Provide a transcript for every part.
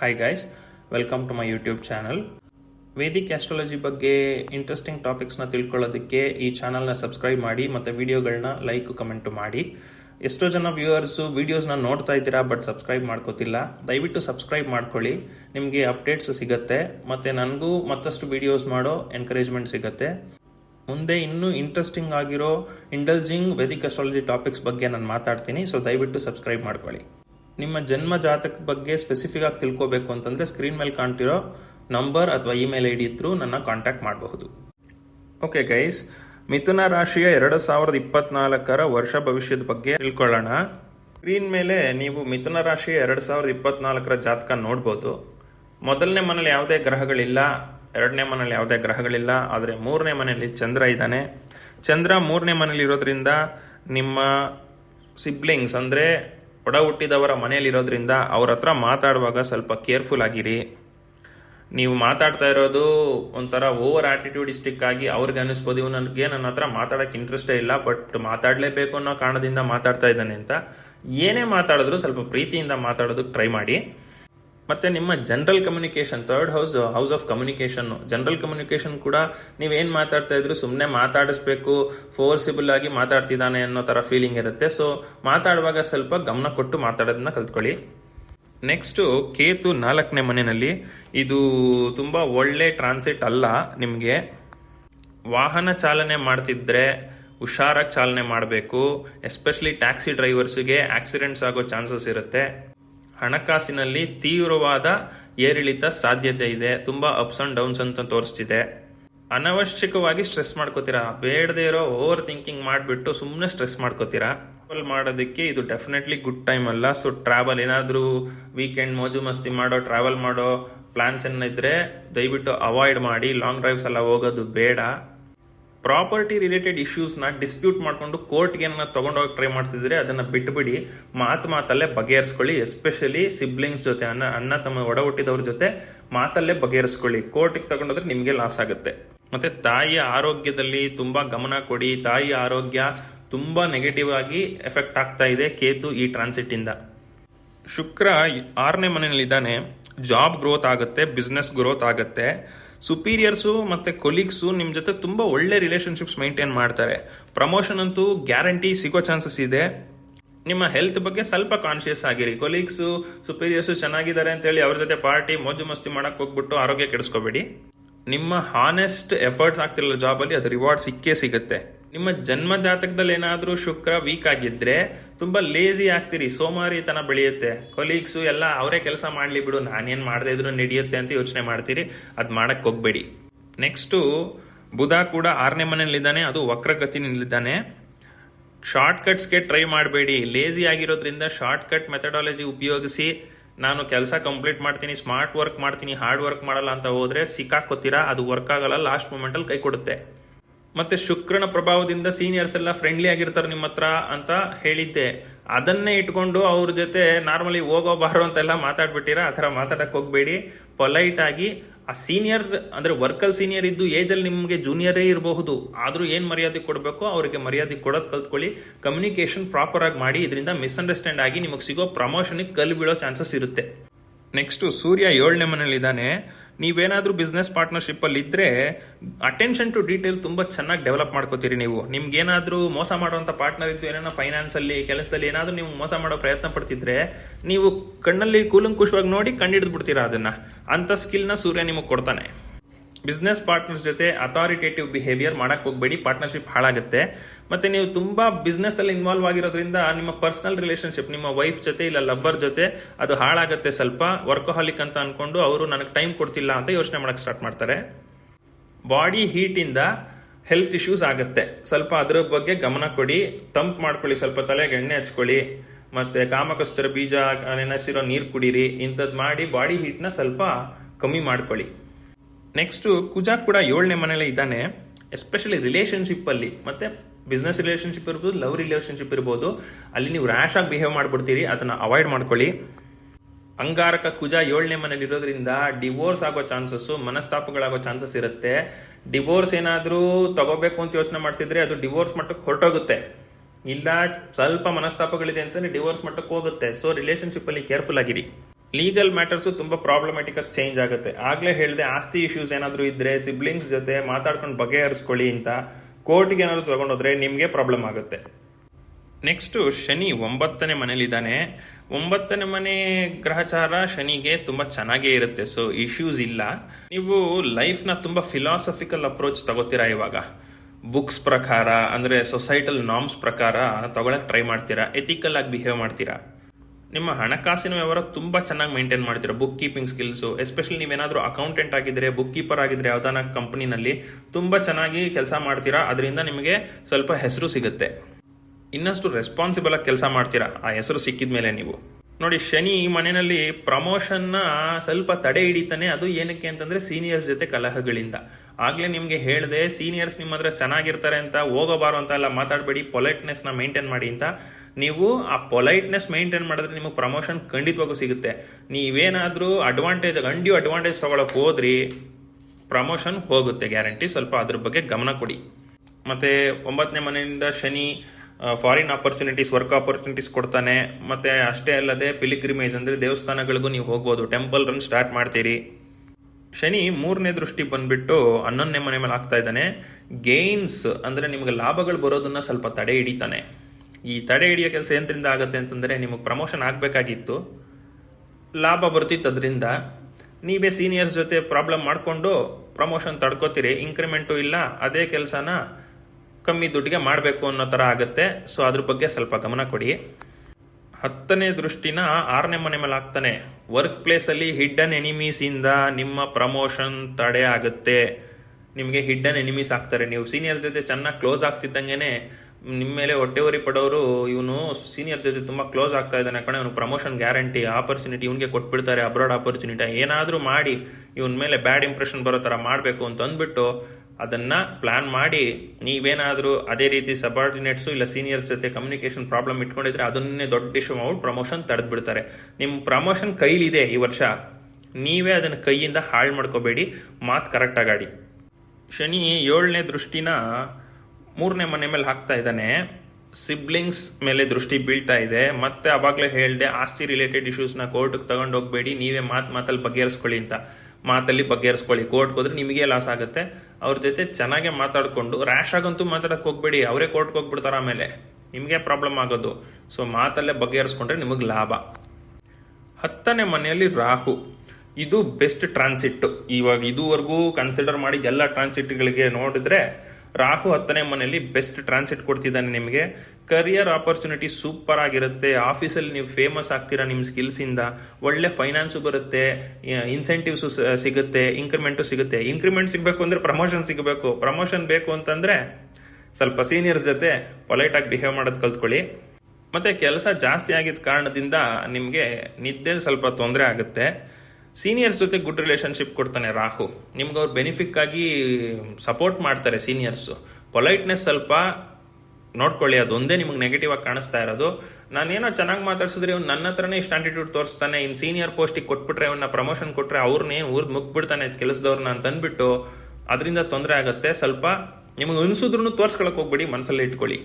Hi guys welcome to my YouTube channel vedic astrology ಬಗ್ಗೆ interesting ಟಾಪಿಕ್ಸ್ನ ತಿಳ್ಕೊಳ್ಳೋದಕ್ಕೆ ಈ ಚಾನಲ್ನ ಸಬ್ಸ್ಕ್ರೈಬ್ ಮಾಡಿ ಮತ್ತು ವೀಡಿಯೋಗಳನ್ನ ಲೈಕ್ ಕಮೆಂಟ್ ಮಾಡಿ. ಎಷ್ಟೋ ಜನ ವ್ಯೂವರ್ಸು ವೀಡಿಯೋಸ್ನ ನೋಡ್ತಾ ಇದ್ದೀರಾ ಬಟ್ ಸಬ್ಸ್ಕ್ರೈಬ್ ಮಾಡ್ಕೋತಿಲ್ಲ. ದಯವಿಟ್ಟು ಸಬ್ಸ್ಕ್ರೈಬ್ ಮಾಡ್ಕೊಳ್ಳಿ. ನಿಮಗೆ ಅಪ್ಡೇಟ್ಸ್ ಸಿಗುತ್ತೆ ಮತ್ತು ನನಗೂ ಮತ್ತಷ್ಟು ವೀಡಿಯೋಸ್ ಮಾಡೋ ಎನ್ಕರೇಜ್ಮೆಂಟ್ ಸಿಗುತ್ತೆ. ಮುಂದೆ ಇನ್ನೂ ಇಂಟ್ರೆಸ್ಟಿಂಗ್ ಆಗಿರೋ ಇಂಡಲ್ಜಿಂಗ್ ವೇದಿಕ್ ಅಸ್ಟ್ರಾಲಜಿ ಟಾಪಿಕ್ಸ್ ಬಗ್ಗೆ ನಾನು ಮಾತಾಡ್ತೀನಿ ಸೊ ದಯವಿಟ್ಟು ಸಬ್ಸ್ಕ್ರೈಬ್ ಮಾಡ್ಕೊಳ್ಳಿ. ನಿಮ್ಮ ಜನ್ಮ ಜಾತಕ ಬಗ್ಗೆ ಸ್ಪೆಸಿಫಿಕ್ ಆಗಿ ತಿಳ್ಕೋಬೇಕು ಅಂತಂದ್ರೆ ಸ್ಕ್ರೀನ್ ಮೇಲೆ ಕಾಣ್ತಿರೋ ನಂಬರ್ ಅಥವಾ ಇಮೇಲ್ ಐ ಡಿ ನನ್ನ ಕಾಂಟ್ಯಾಕ್ಟ್ ಮಾಡಬಹುದು. ಓಕೆ ಗೈಸ್ ಮಿಥುನ ರಾಶಿಯ ಎರಡು ಸಾವಿರದ ಇಪ್ಪತ್ನಾಲ್ಕರ ವರ್ಷ ಭವಿಷ್ಯದ ಬಗ್ಗೆ ತಿಳ್ಕೊಳ್ಳೋಣ. ಸ್ಕ್ರೀನ್ ಮೇಲೆ ನೀವು ಮಿಥುನ ರಾಶಿಯ ಎರಡು ಸಾವಿರದ ಇಪ್ಪತ್ನಾಲ್ಕರ ಜಾತಕ ನೋಡ್ಬೋದು. ಮೊದಲನೇ ಮನೇಲಿ ಯಾವುದೇ ಗ್ರಹಗಳಿಲ್ಲ, ಎರಡನೇ ಮನೇಲಿ ಯಾವುದೇ ಗ್ರಹಗಳಿಲ್ಲ, ಆದರೆ ಮೂರನೇ ಮನೆಯಲ್ಲಿ ಚಂದ್ರ ಇದ್ದಾನೆ. ಚಂದ್ರ ಮೂರನೇ ಮನೇಲಿ ಇರೋದ್ರಿಂದ ನಿಮ್ಮ ಸಿಬ್ಲಿಂಗ್ಸ್ ಅಂದರೆ ಒಡ ಹುಟ್ಟಿದವರ ಮನೆಯಲ್ಲಿರೋದ್ರಿಂದ ಅವ್ರ ಹತ್ರ ಮಾತಾಡುವಾಗ ಸ್ವಲ್ಪ ಕೇರ್ಫುಲ್ ಆಗಿರಿ. ನೀವು ಮಾತಾಡ್ತಾ ಇರೋದು ಒಂಥರ ಓವರ್ ಆಟಿಟ್ಯೂಡಿಸ್ಟಿಕ್ ಆಗಿ ಅವ್ರಿಗೆ ಅನಿಸ್ಬೋದು ಇವ್ ನನಗೆ ನನ್ನ ಹತ್ರ ಮಾತಾಡಕ್ಕೆ ಇಂಟ್ರೆಸ್ಟೇ ಇಲ್ಲ ಬಟ್ ಮಾತಾಡಲೇಬೇಕು ಅನ್ನೋ ಕಾರಣದಿಂದ ಮಾತಾಡ್ತಾ ಇದ್ದಾನೆ ಅಂತ. ಏನೇ ಮಾತಾಡಿದ್ರು ಸ್ವಲ್ಪ ಪ್ರೀತಿಯಿಂದ ಮಾತಾಡೋದಕ್ಕೆ ಟ್ರೈ ಮಾಡಿ. ಮತ್ತೆ ನಿಮ್ಮ general communication third house house of communication general communication ಕೂಡ ನೀವೇನು ಮಾತಾಡ್ತಾ ಇದ್ರು ಸುಮ್ಮನೆ ಮಾತಾಡಿಸ್ಬೇಕು ಫೋರ್ಸಿಬಲ್ ಆಗಿ ಮಾತಾಡ್ತಿದ್ದಾನೆ ಅನ್ನೋ ತರ ಫೀಲಿಂಗ್ ಇರುತ್ತೆ. ಸೊ ಮಾತಾಡುವಾಗ ಸ್ವಲ್ಪ ಗಮನ ಕೊಟ್ಟು ಮಾತಾಡೋದನ್ನ ಕಲ್ತ್ಕೊಳ್ಳಿ. ನೆಕ್ಸ್ಟು ಕೇತು ನಾಲ್ಕನೇ ಮನೆಯಲ್ಲಿ. ಇದು ತುಂಬಾ ಒಳ್ಳೆ ಟ್ರಾನ್ಸಿಟ್ ಅಲ್ಲ ನಿಮಗೆ. ವಾಹನ ಚಾಲನೆ ಮಾಡ್ತಿದ್ರೆ ಹುಷಾರಾಗಿ ಚಾಲನೆ ಮಾಡಬೇಕು ಎಸ್ಪೆಷಲಿ ಟ್ಯಾಕ್ಸಿ ಡ್ರೈವರ್ಸ್ಗೆ ಆಕ್ಸಿಡೆಂಟ್ಸ್ ಆಗೋ ಚಾನ್ಸಸ್ ಇರುತ್ತೆ. ಹಣಕಾಸಿನಲ್ಲಿ ತೀವ್ರವಾದ ಏರಿಳಿತ ಸಾಧ್ಯತೆ ಇದೆ. ತುಂಬಾ ಅಪ್ಸ್ ಅಂಡ್ ಡೌನ್ಸ್ ಅಂತ ತೋರಿಸ್ತಿದೆ. ಅನವಶ್ಯಕವಾಗಿ ಸ್ಟ್ರೆಸ್ ಮಾಡ್ಕೋತೀರಾ? ಬೇಡದೇ ಇರೋ ಓವರ್ ಥಿಂಕಿಂಗ್ ಮಾಡಿಬಿಟ್ಟು ಸುಮ್ಮನೆ ಸ್ಟ್ರೆಸ್ ಮಾಡ್ಕೋತೀರಾ? ಟ್ರಾವೆಲ್ ಮಾಡೋದಕ್ಕೆ ಇದು ಡೆಫಿನೆಟ್ಲಿ ಗುಡ್ ಟೈಮ್ ಅಲ್ಲ. ಸೊ ಟ್ರಾವೆಲ್ ಏನಾದರೂ ವೀಕೆಂಡ್ ಮೋಜು ಮಸ್ತಿ ಮಾಡೋ ಟ್ರಾವೆಲ್ ಮಾಡೋ ಪ್ಲಾನ್ಸ್ ಏನಿದ್ರೆ ದಯವಿಟ್ಟು ಅವಾಯ್ಡ್ ಮಾಡಿ. ಲಾಂಗ್ ಡ್ರೈವ್ಸ್ ಎಲ್ಲ ಹೋಗೋದು ಬೇಡ. ಪ್ರಾಪರ್ಟಿ ರಿಲೇಟೆಡ್ ಇಶ್ಯೂಸ್ನ ಡಿಸ್ಪ್ಯೂಟ್ ಮಾಡಿಕೊಂಡು ಕೋರ್ಟ್ಗೆ ಏನನ್ನ ತಗೊಂಡೋಗಿ ಟ್ರೈ ಮಾಡ್ತಿದ್ರೆ ಅದನ್ನ ಬಿಟ್ಬಿಡಿ. ಮಾತು ಮಾತಲ್ಲೇ ಬಗೆಹರಿಸ್ಕೊಳ್ಳಿ, ಎಸ್ಪೆಷಲಿ ಸಿಬ್ಲಿಂಗ್ಸ್ ಜೊತೆ, ಅನ್ನ, ಅಣ್ಣ, ತಮ್ಮ ಒಡ ಹುಟ್ಟಿದವ್ರ ಜೊತೆ ಮಾತಲ್ಲೇ ಬಗೆಹರಿಸ್ಕೊಳ್ಳಿ. ಕೋರ್ಟಿಗೆ ತಗೊಂಡೋದ್ರೆ ನಿಮಗೆ ಲಾಸ್ ಆಗುತ್ತೆ. ಮತ್ತೆ ತಾಯಿಯ ಆರೋಗ್ಯದಲ್ಲಿ ತುಂಬಾ ಗಮನ ಕೊಡಿ. ತಾಯಿಯ ಆರೋಗ್ಯ ತುಂಬಾ ನೆಗೆಟಿವ್ ಆಗಿ ಎಫೆಕ್ಟ್ ಆಗ್ತಾ ಇದೆ ಕೇತು ಈ ಟ್ರಾನ್ಸಿಟ್ ಇಂದ. ಶುಕ್ರ ಆರನೇ ಮನೆಯಲ್ಲಿದ್ದಾನೆ. ಜಾಬ್ ಗ್ರೋತ್ ಆಗುತ್ತೆ ಬಿಸ್ನೆಸ್ ಗ್ರೋತ್ ಆಗುತ್ತೆ. ಸುಪೀರಿಯರ್ಸು ಮತ್ತೆ ಕೊಲೀಗ್ಸು ನಿಮ್ಮ ಜೊತೆ ತುಂಬಾ ಒಳ್ಳೆ ರಿಲೇಷನ್ಶಿಪ್ಸ್ ಮೈಂಟೈನ್ ಮಾಡ್ತಾರೆ. ಪ್ರಮೋಷನ್ ಅಂತೂ ಗ್ಯಾರಂಟಿ ಸಿಗೋ ಚಾನ್ಸಸ್ ಇದೆ. ನಿಮ್ಮ ಹೆಲ್ತ್ ಬಗ್ಗೆ ಸ್ವಲ್ಪ ಕಾನ್ಶಿಯಸ್ ಆಗಿರಿ. ಕೊಲೀಗ್ಸು ಸುಪೀರಿಯರ್ಸು ಚೆನ್ನಾಗಿದ್ದಾರೆ ಅಂತೇಳಿ ಅವ್ರ ಜೊತೆ ಪಾರ್ಟಿ ಮೋಜು ಮಸ್ತಿ ಮಾಡಕ್ ಹೋಗ್ಬಿಟ್ಟು ಆರೋಗ್ಯ ಕೆಡಿಸ್ಕೋಬೇಡಿ. ನಿಮ್ಮ ಹಾನೆಸ್ಟ್ ಎಫರ್ಟ್ಸ್ ಆಗ್ತಿರಲ್ಲ ಜಾಬಲ್ಲಿ ಅದು ರಿವಾರ್ಡ್ ಸಿಕ್ಕೇ ಸಿಗುತ್ತೆ. ನಿಮ್ಮ ಜನ್ಮ ಜಾತಕದಲ್ಲಿ ಏನಾದರೂ ಶುಕ್ರ ವೀಕ್ ಆಗಿದ್ರೆ ತುಂಬಾ ಲೇಜಿ ಆಗ್ತೀರಿ, ಸೋಮಾರಿತನ ಬೆಳೆಯುತ್ತೆ. ಕೊಲೀಗ್ಸು ಎಲ್ಲ ಅವರೇ ಕೆಲಸ ಮಾಡ್ಲಿ ಬಿಡು, ನಾನೇನು ಮಾಡದೇ ಇದ್ರು ನಡೆಯುತ್ತೆ ಅಂತ ಯೋಚನೆ ಮಾಡ್ತೀರಿ, ಅದ್ ಮಾಡಕ್ ಹೋಗ್ಬೇಡಿ. ನೆಕ್ಸ್ಟು ಬುಧ ಕೂಡ ಆರನೇ ಮನೆಯಲ್ಲಿದ್ದಾನೆ, ಅದು ವಕ್ರಗತಿನಲ್ಲಿದ್ದಾನೆ ಶಾರ್ಟ್ ಕಟ್ಸ್ಗೆ ಟ್ರೈ ಮಾಡಬೇಡಿ. ಲೇಜಿ ಆಗಿರೋದ್ರಿಂದ ಶಾರ್ಟ್ ಕಟ್ ಮೆಥಡಾಲಜಿ ಉಪಯೋಗಿಸಿ, ನಾನು ಕೆಲಸ ಕಂಪ್ಲೀಟ್ ಮಾಡ್ತೀನಿ ಸ್ಮಾರ್ಟ್ ವರ್ಕ್ ಮಾಡ್ತೀನಿ ಹಾರ್ಡ್ ವರ್ಕ್ ಮಾಡಲ್ಲ ಅಂತ ಹೋದ್ರೆ ಸಿಕ್ಕಾಕೋತೀರಾ ಅದು ವರ್ಕ್ ಆಗಲ್ಲ ಲಾಸ್ಟ್ ಮೂಮೆಂಟಲ್ಲಿ ಕೈ ಕೊಡುತ್ತೆ. ಮತ್ತೆ ಶುಕ್ರನ ಪ್ರಭಾವದಿಂದ ಸೀನಿಯರ್ಸ್ ಎಲ್ಲ ಫ್ರೆಂಡ್ಲಿ ಆಗಿರ್ತಾರೆ ನಿಮ್ಮ ಹತ್ರ ಅಂತ ಹೇಳಿದ್ದೆ. ಅದನ್ನೇ ಇಟ್ಕೊಂಡು ಅವ್ರ ಜೊತೆ ನಾರ್ಮಲಿ ಹೋಗೋ ಬಾರೋ ಅಂತೆಲ್ಲ ಮಾತಾಡ್ಬಿಟ್ಟಿರ? ಆ ಥರ ಮಾತಾಡಕ್ ಹೋಗಬೇಡಿ. ಪೊಲೈಟ್ ಆಗಿ ಆ ಸೀನಿಯರ್ ಅಂದ್ರೆ ವರ್ಕಲ್ ಸೀನಿಯರ್ ಇದ್ದು ಏಜ್ ಅಲ್ಲಿ ನಿಮ್ಗೆ ಜೂನಿಯರೇ ಇರಬಹುದು. ಆದರೂ ಏನು ಮರ್ಯಾದೆ ಕೊಡಬೇಕು ಅವರಿಗೆ ಮರ್ಯಾದೆ ಕೊಡೋದು ಕಲ್ತ್ಕೊಳ್ಳಿ. ಕಮ್ಯುನಿಕೇಷನ್ ಪ್ರಾಪರ್ ಆಗಿ ಮಾಡಿ, ಇದರಿಂದ ಮಿಸ್ಅಂಡರ್ಸ್ಟ್ಯಾಂಡ್ ಆಗಿ ನಿಮಗೆ ಸಿಗೋ ಪ್ರಮೋಷನ್ ಕಲ್ ಬೀಳೋ ಚಾನ್ಸಸ್ ಇರುತ್ತೆ. ನೆಕ್ಸ್ಟ್ ಸೂರ್ಯ ಏಳನೇ ಮನೇಲಿದ್ದಾನೆ ನೀವೇನಾದ್ರೂ ಬಿಸ್ನೆಸ್ ಪಾರ್ಟ್ನರ್ಶಿಪ್ ಅಲ್ಲಿ ಇದ್ರೆ ಅಟೆನ್ಷನ್ ಟು ಡೀಟೇಲ್ ತುಂಬಾ ಚೆನ್ನಾಗಿ ಡೆವಲಪ್ ಮಾಡ್ಕೋತೀರಿ ನೀವು. ನಿಮ್ಗೆ ಏನಾದ್ರೂ ಮೋಸ ಮಾಡುವಂತ ಪಾರ್ಟ್ನರ್ ಇದ್ದು ಫೈನಾನ್ಸ್ ಅಲ್ಲಿ, ಕೆಲಸದಲ್ಲಿ ಏನಾದ್ರೂ ನೀವು ಮೋಸ ಮಾಡೋ ಪ್ರಯತ್ನ ಪಡ್ತಿದ್ರೆ, ನೀವು ಕಣ್ಣಲ್ಲಿ ಕೂಲಂಕುಷವಾಗಿ ನೋಡಿ ಕಂಡಿಡಿದ್ಬಿಡ್ತೀರಾ ಅದನ್ನ. ಅಂತ ಸ್ಕಿಲ್ನ ಸೂರ್ಯ ನಿಮಗೆ ಕೊಡ್ತಾನೆ. ಬಿಸ್ನೆಸ್ ಪಾರ್ಟ್ನರ್ಸ್ ಜೊತೆ ಅಥಾರಿಟೇಟಿವ್ ಬಿಹೇವಿಯರ್ ಮಾಡಕ್ ಹೋಗ್ಬೇಡಿ ಪಾರ್ಟ್ನರ್ಶಿಪ್ ಹಾಳಾಗುತ್ತೆ. ಮತ್ತೆ ನೀವು ತುಂಬಾ ಬಿಸ್ನೆಸ್ ಅಲ್ಲಿ ಇನ್ವಾಲ್ವ್ ಆಗಿರೋದ್ರಿಂದ ನಿಮ್ಮ ಪರ್ಸನಲ್ ರಿಲೇಶನ್ಶಿಪ್ ನಿಮ್ಮ ವೈಫ್ ಜೊತೆ ಇಲ್ಲ ಲಬ್ಬರ್ ಜೊತೆ ಅದು ಹಾಳಾಗುತ್ತೆ ಸ್ವಲ್ಪ. ವರ್ಕೋಹಾಲಿಕ್ ಅಂತ ಅನ್ಕೊಂಡು ಅವರು ನನಗೆ ಟೈಮ್ ಕೊಡ್ತಿಲ್ಲ ಅಂತ ಯೋಚನೆ ಮಾಡಕ್ ಸ್ಟಾರ್ಟ್ ಮಾಡ್ತಾರೆ. ಬಾಡಿ ಹೀಟಿಂದ ಹೆಲ್ತ್ ಇಶ್ಯೂಸ್ ಆಗುತ್ತೆ. ಸ್ವಲ್ಪ ಅದ್ರ ಬಗ್ಗೆ ಗಮನ ಕೊಡಿ, ತಂಪ್ ಮಾಡ್ಕೊಳ್ಳಿ, ಸ್ವಲ್ಪ ತಲೆಗೆ ಎಣ್ಣೆ ಹಚ್ಕೊಳ್ಳಿ, ಮತ್ತೆ ಕಾಮಕಸ್ತರ ಬೀಜ, ನೆನೆಸಿರೋ ನೀರು ಕುಡೀರಿ ಇಂಥದ್ದು ಮಾಡಿ ಬಾಡಿ ಹೀಟ್ನ ಸ್ವಲ್ಪ ಕಮ್ಮಿ ಮಾಡ್ಕೊಳ್ಳಿ. ನೆಕ್ಸ್ಟ್ ಕುಜ ಕೂಡ ಏಳನೇ ಮನೇಲಿ ಇದ್ದಾನೆ. ಎಸ್ಪೆಷಲಿ ರಿಲೇಷನ್ಶಿಪ್ಪಲ್ಲಿ ಮತ್ತೆ ಬಿಸ್ನೆಸ್ ರಿಲೇಶನ್ಶಿಪ್ ಇರ್ಬೋದು ಲವ್ ರಿಲೇಶನ್ಶಿಪ್ ಇರ್ಬೋದು. ಅಲ್ಲಿ ನೀವು ರ್ಯಾಶ್ ಆಗಿ ಬಿಹೇವ್ ಮಾಡ್ಬಿಡ್ತೀರಿ, ಅದನ್ನ ಅವಾಯ್ಡ್ ಮಾಡ್ಕೊಳ್ಳಿ. ಅಂಗಾರಕ ಕುಜ ಏಳನೇ ಮನೇಲಿ ಇರೋದ್ರಿಂದ ಡಿವೋರ್ಸ್ ಆಗೋ ಚಾನ್ಸಸ್ ಮನಸ್ತಾಪಗಳಾಗೋ ಚಾನ್ಸಸ್ ಇರುತ್ತೆ. ಡಿವೋರ್ಸ್ ಏನಾದರೂ ತಗೋಬೇಕು ಅಂತ ಯೋಚನೆ ಮಾಡ್ತಿದ್ರೆ ಅದು ಡಿವೋರ್ಸ್ ಮಟ್ಟಕ್ಕೆ ಹೊರಟೋಗುತ್ತೆ. ಇಲ್ಲ, ಸ್ವಲ್ಪ ಮನಸ್ತಾಪಗಳಿದೆ ಅಂತಂದ್ರೆ ಡಿವೋರ್ಸ್ ಮಟ್ಟಕ್ಕೆ ಹೋಗುತ್ತೆ. ಸೊ ರಿಲೇಷನ್ಶಿಪ್ಪಲ್ಲಿ ಕೇರ್ಫುಲ್ ಆಗಿರಿ. ಲೀಗಲ್ ಮ್ಯಾಟರ್ಸು ತುಂಬ ಪ್ರಾಬ್ಲಮೆಟಿಕ್ ಆಗಿ ಚೇಂಜ್ ಆಗುತ್ತೆ. ಆಗಲೇ ಹೇಳಿದೆ, ಆಸ್ತಿ ಇಶ್ಯೂಸ್ ಏನಾದರೂ ಇದ್ರೆ ಸಿಬ್ಲಿಂಗ್ಸ್ ಜೊತೆ ಮಾತಾಡ್ಕೊಂಡು ಬಗೆಹರಿಸ್ಕೊಳ್ಳಿ ಅಂತ ಕೋರ್ಟ್ಗೆ ಏನಾದರೂ ತಗೊಂಡೋದ್ರೆ ನಿಮಗೆ ಪ್ರಾಬ್ಲಮ್ ಆಗುತ್ತೆ. ನೆಕ್ಸ್ಟು ಶನಿ ಒಂಬತ್ತನೇ ಮನೇಲಿದ್ದಾನೆ. ಒಂಬತ್ತನೇ ಮನೆ ಗ್ರಹಚಾರ ಶನಿಗೆ ತುಂಬ ಚೆನ್ನಾಗೇ ಇರುತ್ತೆ. ಸೊ ಇಶ್ಯೂಸ್ ಇಲ್ಲ. ನೀವು ಲೈಫ್ನ ತುಂಬ ಫಿಲಾಸಫಿಕಲ್ ಅಪ್ರೋಚ್ ತಗೋತೀರಾ ಇವಾಗ? ಬುಕ್ಸ್ ಪ್ರಕಾರ, ಅಂದರೆ ಸೊಸೈಟಲ್ ನಾರ್ಮ್ಸ್ ಪ್ರಕಾರ ತಗೊಳಕ್ ಟ್ರೈ ಮಾಡ್ತೀರಾ? ಎಥಿಕಲ್ ಆಗಿ ಬಿಹೇವ್ ಮಾಡ್ತೀರಾ? ನಿಮ್ಮ ಹಣಕಾಸಿನ ವ್ಯವಹಾರ ತುಂಬಾ ಚೆನ್ನಾಗಿ ಮೇಂಟೈನ್ ಮಾಡ್ತೀರಾ ಬುಕ್ ಕೀಪಿಂಗ್ ಸ್ಕಿಲ್ಸು ಎಸ್ಪೆಷಲಿ ನೀವೇನಾದ್ರೂ ಅಕೌಂಟೆಂಟ್ ಆಗಿದ್ರೆ ಬುಕ್ ಕೀಪರ್ ಆಗಿದ್ರೆ ಯಾವ್ದಾನ ಕಂಪನಿನಲ್ಲಿ ತುಂಬಾ ಚೆನ್ನಾಗಿ ಕೆಲಸ ಮಾಡ್ತೀರಾ, ಅದರಿಂದ ನಿಮಗೆ ಸ್ವಲ್ಪ ಹೆಸರು ಸಿಗುತ್ತೆ. ಇನ್ನಷ್ಟು ರೆಸ್ಪಾನ್ಸಿಬಲ್ ಆಗಿ ಕೆಲಸ ಮಾಡ್ತೀರಾ, ಆ ಹೆಸರು ಸಿಕ್ಕಿದ ಮೇಲೆ ನೀವು. ನೋಡಿ, ಶನಿ ಈ ಮನೆಯಲ್ಲಿ ಪ್ರಮೋಷನ್ನ ಸ್ವಲ್ಪ ತಡೆ ಹಿಡಿತಾನೆ, ಅದು ಏನಕ್ಕೆ ಅಂತಂದ್ರೆ ಸೀನಿಯರ್ಸ್ ಜೊತೆ ಕಲಹಗಳಿಂದ. ಆಗ್ಲೇ ನಿಮ್ಗೆ ಹೇಳಿದೆ ಸೀನಿಯರ್ಸ್ ನಿಮ್ಮ ಹತ್ರ ಚೆನ್ನಾಗಿರ್ತಾರೆ ಅಂತ ಹೋಗಬಾರು ಅಂತ ಎಲ್ಲ ಮಾತಾಡಬೇಡಿ ಪೊಲೈಟ್ನೆಸ್ನ ಮೇಂಟೈನ್ ಮಾಡಿ ಅಂತ. ನೀವು ಆ ಪೊಲೈಟ್ನೆಸ್ ಮೇಂಟೈನ್ ಮಾಡಿದ್ರೆ ನಿಮಗೆ ಪ್ರಮೋಷನ್ ಖಂಡಿತವಾಗೂ ಸಿಗುತ್ತೆ. ನೀವೇನಾದರೂ ಅಡ್ವಾಂಟೇಜ್ ಅಂಡ್ಯೂ ಅಡ್ವಾಂಟೇಜ್ ತಗೊಳಕ್ಕೆ ಹೋದ್ರಿ ಪ್ರಮೋಷನ್ ಹೋಗುತ್ತೆ ಗ್ಯಾರಂಟಿ ಸ್ವಲ್ಪ ಅದ್ರ ಬಗ್ಗೆ ಗಮನ ಕೊಡಿ. ಮತ್ತೆ ಒಂಬತ್ತನೇ ಮನೆಯಿಂದ Shani foreign opportunities work opportunities ಕೊಡ್ತಾನೆ. ಮತ್ತೆ ಅಷ್ಟೇ ಅಲ್ಲದೆ ಪಿಲಿಗ್ರಿಮೇಜ್ ಅಂದರೆ ದೇವಸ್ಥಾನಗಳಿಗೂ ನೀವು ಹೋಗ್ಬೋದು. ಟೆಂಪಲ್ ರನ್ ಸ್ಟಾರ್ಟ್ ಮಾಡ್ತೀರಿ. ಶನಿ ಮೂರನೇ ದೃಷ್ಟಿ ಬಂದ್ಬಿಟ್ಟು ಹನ್ನೊಂದನೇ ಮನೆ ಮೇಲೆ ಆಗ್ತಾ ಇದ್ದಾನೆ. ಗೇನ್ಸ್ ಅಂದರೆ ನಿಮಗೆ ಲಾಭಗಳು ಬರೋದನ್ನ ಸ್ವಲ್ಪ ತಡೆ ಹಿಡಿತಾನೆ. ಈ ತಡೆ ಹಿಡಿಯೋ ಕೆಲಸ ಎಂತರಿಂದ ಆಗುತ್ತೆ ಅಂತಂದರೆ ನಿಮಗೆ ಪ್ರಮೋಷನ್ ಆಗಬೇಕಾಗಿತ್ತು. ಲಾಭ ಬರ್ತಿತ್ತು ಅದರಿಂದ. ನೀವೇ ಸೀನಿಯರ್ಸ್ ಜೊತೆ ಪ್ರಾಬ್ಲಮ್ ಮಾಡಿಕೊಂಡು ಪ್ರಮೋಷನ್ ತಡ್ಕೋತೀರಿ ಇನ್ಕ್ರಿಮೆಂಟು ಇಲ್ಲ, ಅದೇ ಕೆಲಸನ ಕಮ್ಮಿ ದುಡ್ಡಿಗೆ ಮಾಡಬೇಕು ಅನ್ನೋ ಥರ ಆಗುತ್ತೆ. ಸೊ ಅದ್ರ ಬಗ್ಗೆ ಸ್ವಲ್ಪ ಗಮನ ಕೊಡಿ. ಹತ್ತನೇ ದೃಷ್ಟಿನ ಆರನೇ ಮನೆ ಮೇಲೆ ಆಗ್ತಾನೆ. ವರ್ಕ್ ಪ್ಲೇಸಲ್ಲಿ ಹಿಡ್ಡನ್ ಎನಿಮೀಸಿಂದ ನಿಮ್ಮ ಪ್ರಮೋಷನ್ ತಡೆ ಆಗುತ್ತೆ. ನಿಮಗೆ ಹಿಡ್ಡನ್ ಎನಿಮೀಸ್ ಆಗ್ತಾರೆ. ನೀವು ಸೀನಿಯರ್ಸ್ ಜೊತೆ ಚೆನ್ನಾಗಿ ಕ್ಲೋಸ್ ಆಗ್ತಿದ್ದಂಗೆನೆ ನಿಮ್ಮ ಮೇಲೆ ಹೊಟ್ಟೆವರಿ ಪಡೋರು, ಇವನು ಸೀನಿಯರ್ ಜೊತೆ ತುಂಬ ಕ್ಲೋಸ್ ಆಗ್ತಾ ಇದ್ದಾನೆ ಕಣೆ. ಇವನು ಪ್ರಮೋಷನ್ ಗ್ಯಾರಂಟಿ ಆಪರ್ಚುನಿಟಿ ಇವನಿಗೆ ಕೊಟ್ಬಿಡ್ತಾರೆ ಅಬ್ರಾಡ್ ಆಪರ್ಚುನಿಟಿ ಏನಾದರೂ ಮಾಡಿ, ಇವನ್ ಮೇಲೆ ಬ್ಯಾಡ್ ಇಂಪ್ರೆಷನ್ ಬರೋ ಥರ ಮಾಡಬೇಕು ಅಂತ ಅಂದ್ಬಿಟ್ಟು ಅದನ್ನು ಪ್ಲಾನ್ ಮಾಡಿ, ನೀವೇನಾದರೂ ಅದೇ ರೀತಿ ಸಬಾರ್ಡಿನೇಟ್ಸು ಇಲ್ಲ ಸೀನಿಯರ್ಸ್ ಜೊತೆ ಕಮ್ಯುನಿಕೇಶನ್ ಪ್ರಾಬ್ಲಮ್ ಇಟ್ಕೊಂಡಿದ್ರೆ ಅದನ್ನೇ ದೊಡ್ಡ ಇಶ್ಯೂ ಮಾಡ್ಬಿಟ್ಟು ಪ್ರಮೋಷನ್ ತಡೆದು ಬಿಡ್ತಾರೆ ನಿಮ್ಮ ಪ್ರಮೋಷನ್ ಕೈಲಿದೆ ಈ ವರ್ಷ. ನೀವೇ ಅದನ್ನು ಕೈಯಿಂದ ಹಾಳು ಮಾಡ್ಕೋಬೇಡಿ. ಮಾತು ಕರೆಕ್ಟ್ ಆಗಾಡಿ ಶನಿ ಏಳನೇ ದೃಷ್ಟಿನ ಮೂರನೇ ಮನೆ ಮೇಲೆ ಹಾಕ್ತಾ ಇದ್ದಾನೆ. ಸಿಬ್ಲಿಂಗ್ಸ್ ಮೇಲೆ ದೃಷ್ಟಿ ಬೀಳ್ತಾ ಇದೆ. ಮತ್ತೆ ಅವಾಗಲೇ ಹೇಳಿದೆ, ಆಸ್ತಿ ರಿಲೇಟೆಡ್ ಇಶ್ಯೂಸ್ನ ಕೋರ್ಟ್ಗೆ ತಗೊಂಡು ಹೋಗಬೇಡಿ, ನೀವೇ ಮಾತು ಮಾತಲ್ಲಿ ಬಗೆಹರಿಸ್ಕೊಳ್ಳಿ ಅಂತ. ಮಾತಲ್ಲಿ ಬಗೆಹರಿಸ್ಕೊಳ್ಳಿ. ಕೋರ್ಟ್ ಹೋದ್ರೆ ನಿಮಗೆ ಲಾಸ್ ಆಗುತ್ತೆ. ಅವ್ರ ಜೊತೆ ಚೆನ್ನಾಗೆ ಮಾತಾಡ್ಕೊಂಡು ರ್ಯಾಶ್ ಆಗಂತೂ ಮಾತಾಡಕ್ಕೆ ಹೋಗ್ಬೇಡಿ. ಅವರೇ ಕೋರ್ಟ್ಗೆ ಹೋಗ್ಬಿಡ್ತಾರ ಆಮೇಲೆ. ನಿಮಗೆ ಪ್ರಾಬ್ಲಮ್ ಆಗೋದು. ಸೊ ಮಾತಲ್ಲೇ ಬಗೆಹರಿಸ್ಕೊಂಡ್ರೆ ನಿಮಗೆ ಲಾಭ. ಹತ್ತನೇ ಮನೆಯಲ್ಲಿ ರಾಹು. ಇದು ಬೆಸ್ಟ್ ಟ್ರಾನ್ಸಿಟ್ ಇವಾಗ ಇದುವರೆಗೂ ಕನ್ಸಿಡರ್ ಮಾಡಿ ಎಲ್ಲ ಟ್ರಾನ್ಸಿಟ್ಗಳಿಗೆ ನೋಡಿದ್ರೆ ರಾಹು ಹತ್ತನೇ ಮನೆಯಲ್ಲಿ ಬೆಸ್ಟ್ ಟ್ರಾನ್ಸಿಟ್ ಕೊಡ್ತಿದ್ದಾನೆ ನಿಮಗೆ. ಕರಿಯರ್ ಆಪರ್ಚುನಿಟಿ ಸೂಪರ್ ಆಗಿರುತ್ತೆ. ಆಫೀಸಲ್ಲಿ ನೀವು ಫೇಮಸ್ ಆಗ್ತೀರಾ ನಿಮ್ಮ ಸ್ಕಿಲ್ಸ್ ಇಂದ. ಒಳ್ಳೆ ಫೈನಾನ್ಸು ಬರುತ್ತೆ ಇನ್ಸೆಂಟಿವ್ಸ್ ಸಿಗುತ್ತೆ ಇನ್ಕ್ರಿಮೆಂಟು ಸಿಗುತ್ತೆ. ಇನ್ಕ್ರಿಮೆಂಟ್ ಸಿಗಬೇಕು ಅಂದ್ರೆ ಪ್ರಮೋಷನ್ ಸಿಗಬೇಕು. ಪ್ರಮೋಷನ್ ಬೇಕು ಅಂತಂದ್ರೆ ಸ್ವಲ್ಪ ಸೀನಿಯರ್ಸ್ ಜೊತೆ ಪೊಲೈಟ್ ಆಗಿ ಬಿಹೇವ್ ಮಾಡೋದು ಕಲ್ತ್ಕೊಳ್ಳಿ. ಮತ್ತೆ ಕೆಲಸ ಜಾಸ್ತಿ ಆಗಿದ್ದ ಕಾರಣದಿಂದ ನಿಮಗೆ ನಿದ್ದೆ ಸ್ವಲ್ಪ ತೊಂದರೆ ಆಗುತ್ತೆ. ಸೀನಿಯರ್ಸ್ ಜೊತೆ ಗುಡ್ ರಿಲೇಶನ್ಶಿಪ್ ಕೊಡ್ತಾನೆ ರಾಹು. ನಿಮ್ಗೆ ಅವ್ರು ಬೆನಿಫಿಕ್ ಆಗಿ ಸಪೋರ್ಟ್ ಮಾಡ್ತಾರೆ ಸೀನಿಯರ್ಸ್ ಪೊಲೈಟ್ನೆಸ್ ಸ್ವಲ್ಪ ನೋಡ್ಕೊಳ್ಳಿ ಅದು ಒಂದೇ ನಿಮಗೆ ನೆಗೆಟಿವ್ ಆಗಿ ಕಾಣಿಸ್ತಾ ಇರೋದು. ನಾನೇನೋ ಚೆನ್ನಾಗಿ ಮಾತಾಡ್ಸಿದ್ರೆ ಇವ್ನು ನನ್ನ ಹತ್ರನೇ ಇಷ್ಟು ಆಟಿಟ್ಯೂಡ್ ತೋರಿಸ್ತಾನೆ, ಇನ್ ಸೀನಿಯರ್ ಪೋಸ್ಟಿಗೆ ಕೊಟ್ಬಿಟ್ರೆ ಇವನ್ನ ಪ್ರಮೋಷನ್ ಕೊಟ್ಟರೆ ಅವ್ರನ್ನೇ ಊರು ಮುಗ್ಬಿಡ್ತಾನೆ ಕೆಲಸದವ್ರನ್ನ ಅಂತ ಅಂದ್ಬಿಟ್ಟು, ಅದರಿಂದ ತೊಂದರೆ ಆಗುತ್ತೆ. ಸ್ವಲ್ಪ ನಿಮಗೆ ಅನಿಸಿದ್ರು ತೋರ್ಸ್ಕೊಳಕ್ಕೆ ಹೋಗ್ಬಿಡಿ ಮನಸ್ಸಲ್ಲಿ ಇಟ್ಕೊಳ್ಳಿ.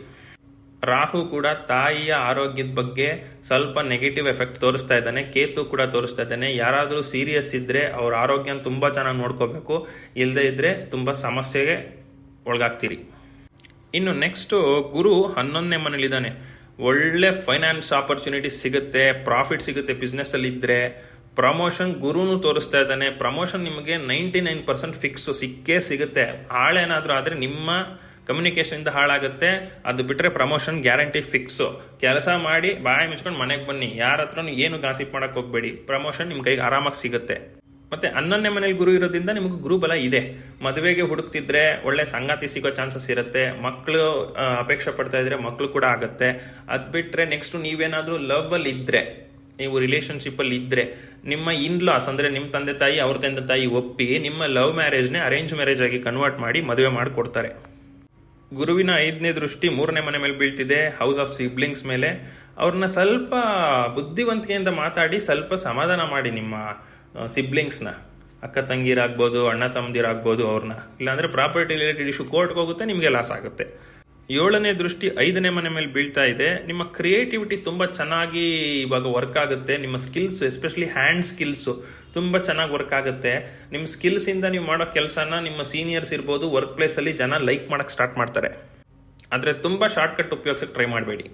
ರಾಹು ಕೂಡ ತಾಯಿಯ ಆರೋಗ್ಯದ ಬಗ್ಗೆ ಸ್ವಲ್ಪ ನೆಗೆಟಿವ್ ಎಫೆಕ್ಟ್ ತೋರಿಸ್ತಾ ಇದ್ದಾನೆ. ಕೇತು ಕೂಡ ತೋರಿಸ್ತಾ ಇದ್ದಾನೆ. ಯಾರಾದರೂ ಸೀರಿಯಸ್ ಇದ್ರೆ ಅವ್ರ ಆರೋಗ್ಯನ ತುಂಬಾ ಚೆನ್ನಾಗಿ ನೋಡ್ಕೋಬೇಕು. ಇಲ್ಲದೆ ಇದ್ರೆ ತುಂಬಾ ಸಮಸ್ಯೆಗೆ ಒಳಗಾಗ್ತೀರಿ. ಇನ್ನು ನೆಕ್ಸ್ಟ್ ಗುರು ಹನ್ನೊಂದನೇ ಮನೇಲಿದ್ದಾನೆ ಒಳ್ಳೆ ಫೈನಾನ್ಸ್ ಆಪರ್ಚುನಿಟಿ ಸಿಗುತ್ತೆ ಪ್ರಾಫಿಟ್ ಸಿಗುತ್ತೆ ಬಿಸ್ನೆಸ್ ಅಲ್ಲಿ ಇದ್ರೆ. ಪ್ರಮೋಷನ್ ಗುರುನು ತೋರಿಸ್ತಾ ಇದ್ದಾನೆ. ಪ್ರಮೋಷನ್ ನಿಮಗೆ ನೈಂಟಿ ನೈನ್ ಪರ್ಸೆಂಟ್ ಫಿಕ್ಸ್ ಸಿಕ್ಕೇ ಸಿಗುತ್ತೆ. ಹಾಳೇನಾದ್ರೂ ಆದ್ರೆ ನಿಮ್ಮ ಕಮ್ಯುನಿಕೇಶನ್ ಇಂದ ಹಾಳಾಗುತ್ತೆ. ಅದು ಬಿಟ್ರೆ ಪ್ರಮೋಷನ್ ಗ್ಯಾರಂಟಿ ಫಿಕ್ಸ್ ಕೆಲಸ ಮಾಡಿ ಬಾಯಿ ಮುಚ್ಕೊಂಡು ಮನೆಗೆ ಬನ್ನಿ. ಯಾರ ಹತ್ರನೂ ಏನು ಗಾಸಿಪ್ ಮಾಡಕ್ ಹೋಗ್ಬೇಡಿ. ಪ್ರಮೋಷನ್ ನಿಮ್ಮ ಕೈಗೆ ಆರಾಮಾಗಿ ಸಿಗುತ್ತೆ. ಮತ್ತೆ ಹನ್ನೊಂದನೇ ಮನೇಲಿ ಗುರು ಇರೋದ್ರಿಂದ ನಿಮಗೆ ಗುರುಬಲ ಇದೆ. ಮದುವೆಗೆ ಹುಡುಕ್ತಿದ್ರೆ ಒಳ್ಳೆ ಸಂಗಾತಿ ಸಿಗೋ ಚಾನ್ಸಸ್ ಇರುತ್ತೆ. ಮಕ್ಕಳು ಅಪೇಕ್ಷೆ ಪಡ್ತಾ ಇದ್ರೆ ಮಕ್ಕಳು ಕೂಡ ಆಗುತ್ತೆ. ಅದ್ ಬಿಟ್ರೆ ನೆಕ್ಸ್ಟ್ ನೀವೇನಾದರೂ ಲವ್ ಅಲ್ಲಿ ಇದ್ರೆ, ನೀವು ರಿಲೇಶನ್ಶಿಪ್ ಅಲ್ಲಿ ಇದ್ರೆ, ನಿಮ್ಮ ಇನ್ಲಾಸ್ ಅಂದ್ರೆ ನಿಮ್ಮ ತಂದೆ ತಾಯಿ, ಅವ್ರ ತಂದೆ ತಾಯಿ ಒಪ್ಪಿ ನಿಮ್ಮ ಲವ್ ಮ್ಯಾರೇಜ್ನೇ ಅರೇಂಜ್ ಮ್ಯಾರೇಜ್ ಆಗಿ ಕನ್ವರ್ಟ್ ಮಾಡಿ ಮದುವೆ ಮಾಡಿಕೊಡ್ತಾರೆ. ಗುರುವಿನ ಐದನೇ ದೃಷ್ಟಿ ಮೂರನೇ ಮನೆ ಮೇಲೆ ಬೀಳ್ತಿದೆ ಹೌಸ್ ಆಫ್ ಸಿಬ್ಲಿಂಗ್ಸ್ ಮೇಲೆ. ಅವ್ರನ್ನ ಸ್ವಲ್ಪ ಬುದ್ಧಿವಂತಿಕೆಯಿಂದ ಮಾತಾಡಿ, ಸ್ವಲ್ಪ ಸಮಾಧಾನ ಮಾಡಿ ನಿಮ್ಮ ಸಿಬ್ಲಿಂಗ್ಸ್ನ ಅಕ್ಕ ತಂಗಿರಾಗ್ಬೋದು ಅಣ್ಣ ತಮ್ಮದಿರಾಗ್ಬೋದು ಅವ್ರನ್ನ. ಇಲ್ಲಾಂದ್ರೆ ಪ್ರಾಪರ್ಟಿ ರಿಲೇಟೆಡ್ ಇಶ್ಯೂ ಕೋರ್ಟ್ಗೆ ಹೋಗುತ್ತೆ, ನಿಮಗೆ ಲಾಸ್ ಆಗುತ್ತೆ. ಏಳನೇ ದೃಷ್ಟಿ ಐದನೇ ಮನೆ ಮೇಲೆ ಬೀಳ್ತಾ ಇದೆ. ನಿಮ್ಮ ಕ್ರಿಯೇಟಿವಿಟಿ ತುಂಬ ಚೆನ್ನಾಗಿ ಇವಾಗ ವರ್ಕ್ ಆಗುತ್ತೆ. ನಿಮ್ಮ ಸ್ಕಿಲ್ಸ್ ಎಸ್ಪೆಷಲಿ ಹ್ಯಾಂಡ್ ಸ್ಕಿಲ್ಸ್ ತುಂಬ ಚೆನ್ನಾಗಿ ವರ್ಕ್ ಆಗುತ್ತೆ. ನಿಮ್ಮ ಸ್ಕಿಲ್ಸ್ ಇಂದ ನೀವು ಮಾಡೋ ಕೆಲಸನ ನಿಮ್ಮ ಸೀನಿಯರ್ಸ್ ಇರ್ಬೋದು ವರ್ಕ್ ಪ್ಲೇಸ್ ಅಲ್ಲಿ ಜನ ಲೈಕ್ ಮಾಡಕ್ ಸ್ಟಾರ್ಟ್ ಮಾಡ್ತಾರೆ. ಆದ್ರೆ ತುಂಬಾ ಶಾರ್ಟ್ಕಟ್ ಕಟ್ ಉಪಯೋಗಿಸಕ್ಕೆ ಟ್ರೈ ಮಾಡಬೇಡಿ.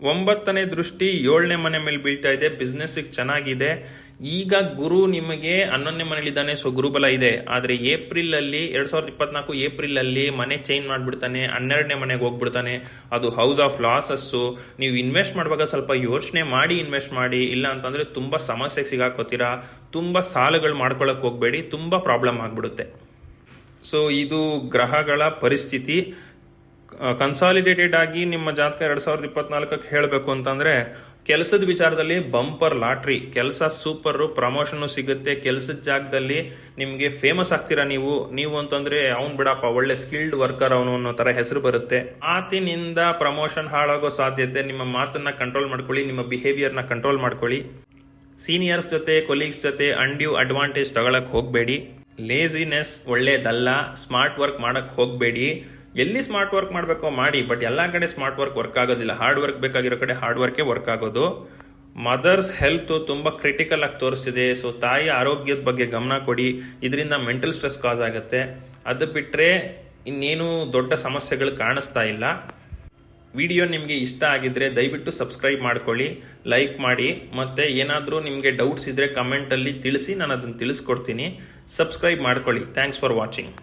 ಒಂಬತ್ತನೇ ದೃಷ್ಟಿ ಏಳನೇ ಮನೆ ಮೇಲೆ ಬೀಳ್ತಾ ಇದೆ ಬಿಸ್ನೆಸ್ ಚೆನ್ನಾಗಿದೆ. ಈಗ ಗುರು ನಿಮಗೆ ಹನ್ನೊಂದನೇ ಮನೇಲಿದ್ದಾನೆ ಸೊ ಗುರುಬಲ ಇದೆ. ಆದ್ರೆ ಏಪ್ರಿಲ್ ಅಲ್ಲಿ, ಎರಡ್ ಸಾವಿರದ ಇಪ್ಪತ್ನಾಲ್ಕು ಏಪ್ರಿಲ್ ಅಲ್ಲಿ ಮನೆ ಚೇಂಜ್ ಮಾಡ್ಬಿಡ್ತಾನೆ, ಹನ್ನೆರಡನೇ ಮನೆಗೆ ಹೋಗ್ಬಿಡ್ತಾನೆ. ಅದು ಹೌಸ್ ಆಫ್ ಲಾಸಸ್ ನೀವು ಇನ್ವೆಸ್ಟ್ ಮಾಡುವಾಗ ಸ್ವಲ್ಪ ಯೋಚನೆ ಮಾಡಿ ಇನ್ವೆಸ್ಟ್ ಮಾಡಿ. ಇಲ್ಲ ಅಂತಂದ್ರೆ ತುಂಬಾ ಸಮಸ್ಯೆಗೆ ಸಿಗಾಕೋತೀರಾ? ತುಂಬಾ ಸಾಲಗಳು ಮಾಡ್ಕೊಳಕ್ ಹೋಗ್ಬೇಡಿ. ತುಂಬಾ ಪ್ರಾಬ್ಲಮ್ ಆಗ್ಬಿಡುತ್ತೆ. ಸೊ ಇದು ಗ್ರಹಗಳ ಪರಿಸ್ಥಿತಿ. ಕನ್ಸಾಲಿಡೇಟೆಡ್ ಆಗಿ ನಿಮ್ಮ ಜಾತಕ ಎರಡ್ ಸಾವಿರದ ಇಪ್ಪತ್ನಾಲ್ಕಕ್ಕೆ ಹೇಳಬೇಕು ಅಂತಂದ್ರೆ, ಕೆಲಸದ ವಿಚಾರದಲ್ಲಿ ಬಂಪರ್ ಲಾಟ್ರಿ ಕೆಲಸ ಸೂಪರ್ ಪ್ರಮೋಷನ್ ಸಿಗುತ್ತೆ. ಕೆಲಸದ ಜಾಗದಲ್ಲಿ ನಿಮಗೆ ಫೇಮಸ್ ಆಗ್ತೀರಾ ನೀವು? ನೀವು ಅಂತಂದ್ರೆ, ಅವ್ನ್ ಬಿಡಪ್ಪ, ಒಳ್ಳೆ ಸ್ಕಿಲ್ಡ್ ವರ್ಕರ್ ಅವನು ಅನ್ನೋ ತರ ಹೆಸರು ಬರುತ್ತೆ. ಆತಿನಿಂದ ಪ್ರಮೋಷನ್ ಹಾಳಾಗೋ ಸಾಧ್ಯತೆ, ನಿಮ್ಮ ಮಾತನ್ನ ಕಂಟ್ರೋಲ್ ಮಾಡ್ಕೊಳ್ಳಿ, ನಿಮ್ಮ ಬಿಹೇವಿಯರ್ನ ಕಂಟ್ರೋಲ್ ಮಾಡ್ಕೊಳ್ಳಿ. ಸೀನಿಯರ್ಸ್ ಜೊತೆ ಕೊಲೀಗ್ಸ್ ಜೊತೆ ಅಂಡ್ಯೂ ಅಡ್ವಾಂಟೇಜ್ ತಗೊಳಕ್ ಹೋಗಬೇಡಿ. ಲೇಸಿನೆಸ್ ಒಳ್ಳೇದಲ್ಲ ಸ್ಮಾರ್ಟ್ ವರ್ಕ್ ಮಾಡಕ್ ಹೋಗಬೇಡಿ. ಎಲ್ಲಿ ಸ್ಮಾರ್ಟ್ ವರ್ಕ್ ಮಾಡಬೇಕೋ ಮಾಡಿ, ಬಟ್ ಎಲ್ಲ ಕಡೆ ಸ್ಮಾರ್ಟ್ ವರ್ಕ್ ವರ್ಕ್ ಆಗೋದಿಲ್ಲ. ಹಾರ್ಡ್ ವರ್ಕ್ ಬೇಕಾಗಿರೋ ಕಡೆ ಹಾರ್ಡ್ ವರ್ಕೇ ವರ್ಕ್ ಆಗೋದು. ಮದರ್ಸ್ ಹೆಲ್ತ್ ತುಂಬಾ ಕ್ರಿಟಿಕಲ್ ಆಗಿ ತೋರಿಸ್ತಿದೆ ಸೊ, ತಾಯಿ ಆರೋಗ್ಯದ ಬಗ್ಗೆ ಗಮನ ಕೊಡಿ. ಇದರಿಂದ ಮೆಂಟಲ್ ಸ್ಟ್ರೆಸ್ ಕಾಸ್ ಆಗುತ್ತೆ. ಅದು ಬಿಟ್ಟರೆ ಇನ್ನೇನು ದೊಡ್ಡ ಸಮಸ್ಯೆಗಳು ಕಾಣಿಸ್ತಾ ಇಲ್ಲ. ವಿಡಿಯೋ ನಿಮಗೆ ಇಷ್ಟ ಆಗಿದ್ರೆ ದಯವಿಟ್ಟು ಸಬ್ಸ್ಕ್ರೈಬ್ ಮಾಡ್ಕೊಳ್ಳಿ, ಲೈಕ್ ಮಾಡಿ, ಮತ್ತೆ ಏನಾದರೂ ನಿಮಗೆ ಡೌಟ್ಸ್ ಇದ್ರೆ ಕಮೆಂಟಲ್ಲಿ ತಿಳಿಸಿ ನಾನು ಅದನ್ನು ತಿಳಿಸ್ಕೊಡ್ತೀನಿ. ಸಬ್ಸ್ಕ್ರೈಬ್ ಮಾಡ್ಕೊಳ್ಳಿ. Thanks for watching.